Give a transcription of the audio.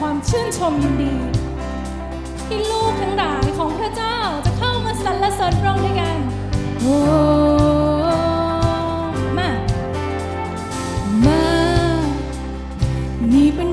ความชื่นชมยินดี ที่ลูกทั้งหลายของพระเจ้าจะเข้ามาสรรเสริญพระองค์ด้วยกัน โอ้มา มา นี่เป็น